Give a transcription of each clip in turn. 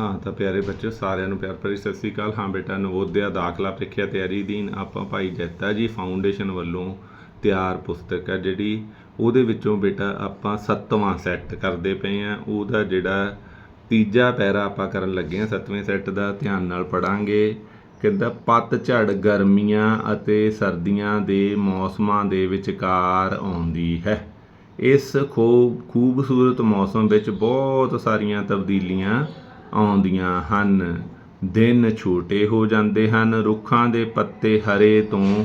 ਹਾਂ, ਤਾਂ ਪਿਆਰੇ ਬੱਚਿਓ, ਸਾਰਿਆਂ ਨੂੰ ਪਿਆਰ ਭਰੀ ਸਤਿ ਸ੍ਰੀ ਅਕਾਲ। ਹਾਂ ਬੇਟਾ, ਨਵੋਦਿਆ ਦਾਖਲਾ ਪ੍ਰੀਖਿਆ ਤਿਆਰੀ ਦੀਨ ਆਪਾਂ ਭਾਈ ਜੈਤਾ ਜੀ ਫਾਊਂਡੇਸ਼ਨ ਵੱਲੋਂ ਤਿਆਰ ਪੁਸਤਕ ਹੈ ਜਿਹੜੀ ਉਹਦੇ ਵਿੱਚੋਂ ਬੇਟਾ ਆਪਾਂ ਸੱਤਵਾਂ ਸੈੱਟ ਕਰਦੇ ਪਏ ਆ ਉਹਦਾ ਜਿਹੜਾ ਤੀਜਾ ਪੈਰਾ ਆਪਾਂ ਕਰਨ ਲੱਗੇ ਆ ਸੱਤਵੇਂ ਸੈੱਟ ਦਾ, ਧਿਆਨ ਨਾਲ ਪੜਾਂਗੇ ਕਹਿੰਦਾ ਪਤਝੜ ਗਰਮੀਆਂ ਅਤੇ ਸਰਦੀਆਂ ਦੇ ਮੌਸਮਾਂ ਦੇ ਵਿਚਕਾਰ ਆਉਂਦੀ ਹੈ। ਇਸ ਖੂਬ ਖੂਬਸੂਰਤ ਮੌਸਮ ਵਿੱਚ ਬਹੁਤ ਸਾਰੀਆਂ ਤਬਦੀਲੀਆਂ ਆਉਂਦੀਆਂ ਹਨ। ਦਿਨ ਛੋਟੇ ਹੋ ਜਾਂਦੇ ਹਨ। ਰੁੱਖਾਂ ਦੇ ਪੱਤੇ ਹਰੇ ਤੋਂ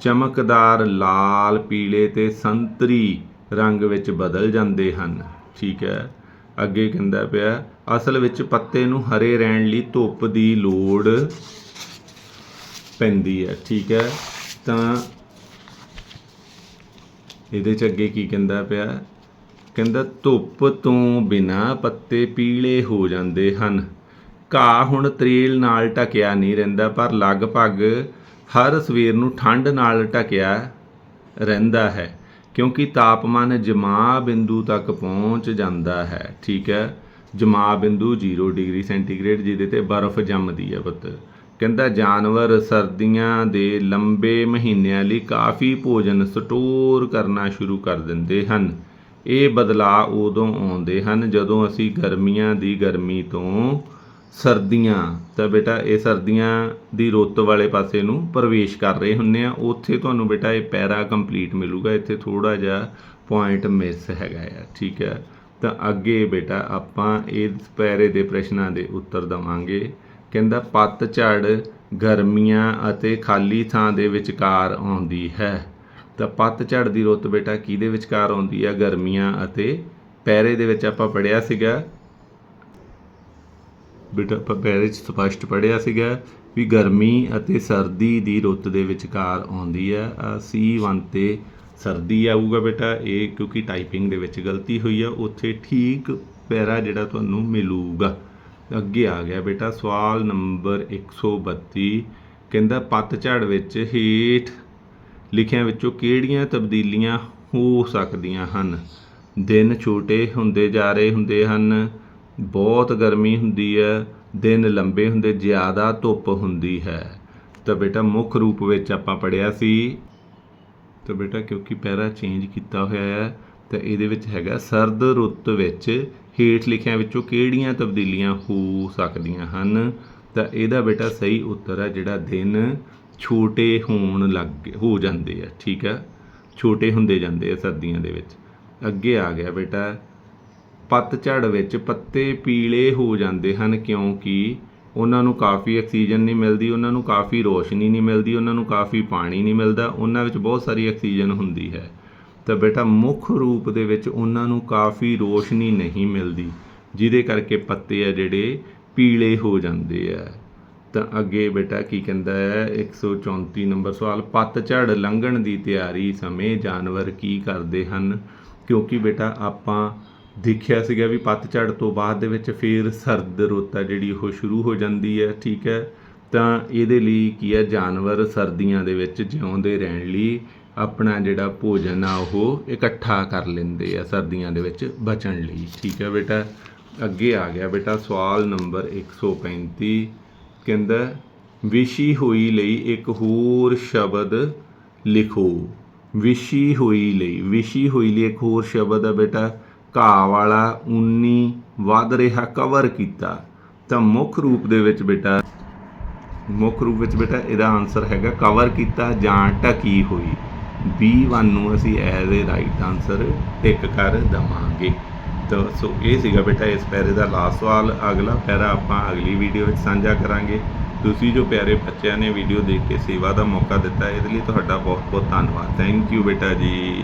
ਚਮਕਦਾਰ ਲਾਲ, ਪੀਲੇ ਤੇ ਸੰਤਰੀ ਰੰਗ ਵਿੱਚ ਬਦਲ ਜਾਂਦੇ ਹਨ। ਠੀਕ ਹੈ। ਅੱਗੇ ਕਹਿੰਦਾ ਪਿਆ, ਅਸਲ ਵਿੱਚ ਪੱਤੇ ਨੂੰ ਹਰੇ ਰਹਿਣ ਲਈ ਧੁੱਪ ਦੀ ਲੋੜ ਪੈਂਦੀ ਹੈ। ਠੀਕ ਹੈ। ਤਾਂ ਇਹਦੇ ਚ ਅੱਗੇ ਕੀ ਕਹਿੰਦਾ ਪਿਆ ਕਹਿੰਦਾ, ਧੁੱਪ ਤੋਂ ਬਿਨਾ ਪੱਤੇ ਪੀਲੇ ਹੋ ਜਾਂਦੇ ਹਨ। ਘਾਹ ਹੁਣ ਤ੍ਰੇਲ ਨਾਲ ਢਕਿਆ ਨਹੀਂ ਰਹਿੰਦਾ, ਪਰ ਲਗਭਗ ਹਰ ਸਵੇਰ ਨੂੰ ਠੰਡ ਨਾਲ ਢਕਿਆ ਰਹਿੰਦਾ ਹੈ, ਕਿਉਂਕਿ ਤਾਪਮਾਨ ਜਮਾ ਬਿੰਦੂ ਤੱਕ ਪਹੁੰਚ ਜਾਂਦਾ ਹੈ। ਠੀਕ ਹੈ ਜਮਾ ਬਿੰਦੂ 0 ਡਿਗਰੀ ਸੈਂਟੀਗ੍ਰੇਡ, ਜਿਹਦੇ ਤੇ ਬਰਫ਼ ਜੰਮਦੀ ਹੈ ਪੁੱਤ। ਕਹਿੰਦਾ, ਜਾਨਵਰ ਸਰਦੀਆਂ ਦੇ ਲੰਬੇ ਮਹੀਨਿਆਂ ਲਈ ਕਾਫੀ ਭੋਜਨ ਸਟੋਰ ਕਰਨਾ ਸ਼ੁਰੂ ਕਰ ਦਿੰਦੇ ਹਨ। ਇਹ ਬਦਲਾਅ ਉਦੋਂ ਆਉਂਦੇ ਹਨ ਜਦੋਂ ਅਸੀਂ ਗਰਮੀਆਂ ਦੀ ਗਰਮੀ ਤੋਂ ਸਰਦੀਆਂ, ਤਾਂ ਬੇਟਾ ਇਹ ਸਰਦੀਆਂ ਦੀ ਰੁੱਤ ਵਾਲੇ ਪਾਸੇ ਨੂੰ ਪ੍ਰਵੇਸ਼ ਕਰ ਰਹੇ ਹੁੰਨੇ ਆ ਉੱਥੇ ਤੁਹਾਨੂੰ ਬੇਟਾ ਇਹ ਪੈਰਾ ਕੰਪਲੀਟ ਮਿਲੂਗਾ। ਇੱਥੇ ਥੋੜਾ ਜਿਹਾ ਪੁਆਇੰਟ ਮਿਸ ਹੈਗਾ ਆ, ਠੀਕ ਹੈ। ਤਾਂ ਅੱਗੇ ਬੇਟਾ ਆਪਾਂ ਇਸ ਪੈਰੇ ਦੇ ਪ੍ਰਸ਼ਨਾਂ ਦੇ ਉੱਤਰ ਦਵਾਂਗੇ। ਕਹਿੰਦਾ, ਪਤਝੜ ਗਰਮੀਆਂ ਅਤੇ ਖਾਲੀ ਥਾਂ ਦੇ ਵਿਚਕਾਰ ਆਉਂਦੀ ਹੈ। ਤਾਂ ਪਤਝੜ ਦੀ ਰੁੱਤ ਬੇਟਾ ਕਿਹਦੇ ਵਿਚਕਾਰ ਆਉਂਦੀ ਆ? ਗਰਮੀਆਂ ਅਤੇ ਪੈਰੇ ਦੇ ਵਿੱਚ ਆਪਾਂ ਪੜਿਆ ਸੀਗਾ। ਬੇਟਾ ਆਪਾਂ ਪੈਰੇ 'ਚ ਸਪਸ਼ਟ ਪੜਿਆ ਸੀਗਾ ਵੀ ਗਰਮੀ ਅਤੇ ਸਰਦੀ ਦੀ ਰੁੱਤ ਦੇ ਵਿਚਕਾਰ ਆਉਂਦੀ ਹੈ C1 ਤੇ ਸਰਦੀ ਆਊਗਾ ਬੇਟਾ, ਇਹ ਕਿਉਂਕਿ ਟਾਈਪਿੰਗ ਦੇ ਵਿੱਚ ਗਲਤੀ ਹੋਈ ਆ, ਉੱਥੇ ਠੀਕ ਪੈਰਾ ਜਿਹੜਾ ਤੁਹਾਨੂੰ ਮਿਲੂਗਾ। ਅੱਗੇ ਆ ਗਿਆ ਬੇਟਾ, ਸਵਾਲ ਨੰਬਰ 132 ਕਹਿੰਦਾ ਪਤਝੜ ਵਿੱਚ ਹੇਠ ਲਿਖਿਆਂ ਵਿੱਚੋਂ ਕਿਹੜੀਆਂ ਤਬਦੀਲੀਆਂ ਹੋ ਸਕਦੀਆਂ ਹਨ? ਦਿਨ ਛੋਟੇ ਹੁੰਦੇ ਜਾ ਰਹੇ ਹੁੰਦੇ ਹਨ, ਬਹੁਤ ਗਰਮੀ ਹੁੰਦੀ ਹੈ, ਦਿਨ ਲੰਬੇ ਹੁੰਦੇ, ਜ਼ਿਆਦਾ ਧੁੱਪ ਹੁੰਦੀ ਹੈ। ਤਾਂ ਬੇਟਾ, ਮੁੱਖ ਰੂਪ ਵਿੱਚ ਆਪਾਂ ਪੜਿਆ ਸੀ, ਤਾਂ ਬੇਟਾ, ਕਿਉਂਕਿ ਪੈਰਾ ਚੇਂਜ ਕੀਤਾ ਹੋਇਆ ਹੈ, ਤਾਂ ਇਹਦੇ ਵਿੱਚ ਹੈਗਾ ਸਰਦ ਰੁੱਤ ਵਿੱਚ ਹੇਠ ਲਿਖਿਆਂ ਵਿੱਚੋਂ ਕਿਹੜੀਆਂ ਤਬਦੀਲੀਆਂ ਹੋ ਸਕਦੀਆਂ ਹਨ? ਤਾਂ ਇਹਦਾ ਬੇਟਾ ਸਹੀ ਉੱਤਰ ਹੈ ਜਿਹੜਾ ਦਿਨ ਛੋਟੇ ਹੋਣ ਲੱਗ ਹੋ ਜਾਂਦੇ ਆ, ਠੀਕ ਆ? ਛੋਟੇ ਹੁੰਦੇ ਜਾਂਦੇ ਆ ਸਰਦੀਆਂ ਦੇ ਵਿੱਚ। ਅੱਗੇ ਆ ਗਿਆ ਬੇਟਾ ਪੱਤਝੜ ਵਿੱਚ ਪੱਤੇ ਪੀਲੇ ਹੋ ਜਾਂਦੇ ਹਨ ਕਿਉਂਕਿ ਉਹਨਾਂ ਨੂੰ ਕਾਫੀ ਆਕਸੀਜਨ ਨਹੀਂ ਮਿਲਦੀ, ਉਹਨਾਂ ਨੂੰ ਕਾਫੀ ਰੋਸ਼ਨੀ ਨਹੀਂ ਮਿਲਦੀ, ਉਹਨਾਂ ਨੂੰ ਕਾਫੀ ਪਾਣੀ ਨਹੀਂ ਮਿਲਦਾ, ਉਹਨਾਂ ਵਿੱਚ ਬਹੁਤ ਸਾਰੀ ਆਕਸੀਜਨ ਹੁੰਦੀ ਹੈ। ਤਾਂ ਬੇਟਾ, ਮੁੱਖ ਰੂਪ ਦੇ ਵਿੱਚ ਉਹਨਾਂ ਨੂੰ ਕਾਫੀ ਰੋਸ਼ਨੀ ਨਹੀਂ ਮਿਲਦੀ, ਜਿਹਦੇ ਕਰਕੇ ਪੱਤੇ ਆ ਜਿਹੜੇ ਪੀਲੇ ਹੋ ਜਾਂਦੇ ਆ। ਤਾਂ ਅੱਗੇ ਬੇਟਾ ਕੀ ਕਹਿੰਦਾ ਹੈ? 134 ਨੰਬਰ ਸਵਾਲ ਪਤਝੜ ਲੰਘਣ ਦੀ ਤਿਆਰੀ ਸਮੇਂ ਜਾਨਵਰ ਕੀ ਕਰਦੇ ਹਨ? ਕਿਉਂਕਿ ਬੇਟਾ ਆਪਾਂ ਦੇਖਿਆ ਸੀਗਾ ਵੀ ਪਤਝੜ ਤੋਂ ਬਾਅਦ ਦੇ ਵਿੱਚ ਫੇਰ ਸਰਦ ਰੁੱਤ ਆ ਜਿਹੜੀ ਉਹ ਸ਼ੁਰੂ ਹੋ ਜਾਂਦੀ ਹੈ, ਠੀਕ ਹੈ? ਤਾਂ ਇਹਦੇ ਲਈ ਕੀ ਹੈ? ਜਾਨਵਰ ਸਰਦੀਆਂ ਦੇ ਵਿੱਚ ਜਿਉਂਦੇ ਰਹਿਣ ਲਈ ਆਪਣਾ ਜਿਹੜਾ ਭੋਜਨ ਆ ਉਹ ਇਕੱਠਾ ਕਰ ਲੈਂਦੇ ਆ ਸਰਦੀਆਂ ਦੇ ਵਿੱਚ ਬਚਣ ਲਈ, ਠੀਕ ਹੈ ਬੇਟਾ? ਅੱਗੇ ਆ ਗਿਆ ਬੇਟਾ ਸਵਾਲ ਨੰਬਰ 135 ਕਹਿੰਦਾ, ਵਿਸ਼ੀ ਹੋਈ ਲਈ ਇੱਕ ਹੋਰ ਸ਼ਬਦ ਲਿਖੋ। ਵਿਸ਼ੀ ਹੋਈ ਲਈ, ਵਿਸ਼ੀ ਹੋਈ ਲਈ ਇੱਕ ਹੋਰ ਸ਼ਬਦ ਆ ਬੇਟਾ। ਘਾਹ ਵਾਲਾ 19 ਵੱਧ ਰਿਹਾ ਕਵਰ ਕੀਤਾ। ਤਾਂ ਮੁੱਖ ਰੂਪ ਦੇ ਵਿੱਚ ਬੇਟਾ, ਮੁੱਖ ਰੂਪ ਵਿੱਚ ਬੇਟਾ ਇਹਦਾ ਆਨਸਰ ਹੈਗਾ ਕਵਰ ਕੀਤਾ ਜਾਂ ਢਕੀ ਹੋਈ। B1 ਨੂੰ ਅਸੀਂ as a right answer tick ਕਰ ਦਵਾਂਗੇ। ਤਾਂ ਸੋ ਇਹ ਸੀਗਾ ਬੇਟਾ, ਇਸ ਪੈਰੇ ਦਾ ਲਾਸਟ ਸਵਾਲ। ਅਗਲਾ ਪੈਰਾ ਆਪਾਂ ਅਗਲੀ ਵੀਡੀਓ ਵਿੱਚ ਸਾਂਝਾ ਕਰਾਂਗੇ। ਤੁਸੀਂ ਜੋ ਪਿਆਰੇ ਬੱਚਿਆਂ ਨੇ ਵੀਡੀਓ ਦੇਖ ਕੇ ਸੇਵਾ ਦਾ ਮੌਕਾ ਦਿੱਤਾ, ਇਹਦੇ ਲਈ ਤੁਹਾਡਾ ਬਹੁਤ ਬਹੁਤ ਧੰਨਵਾਦ। ਥੈਂਕ ਯੂ ਬੇਟਾ ਜੀ।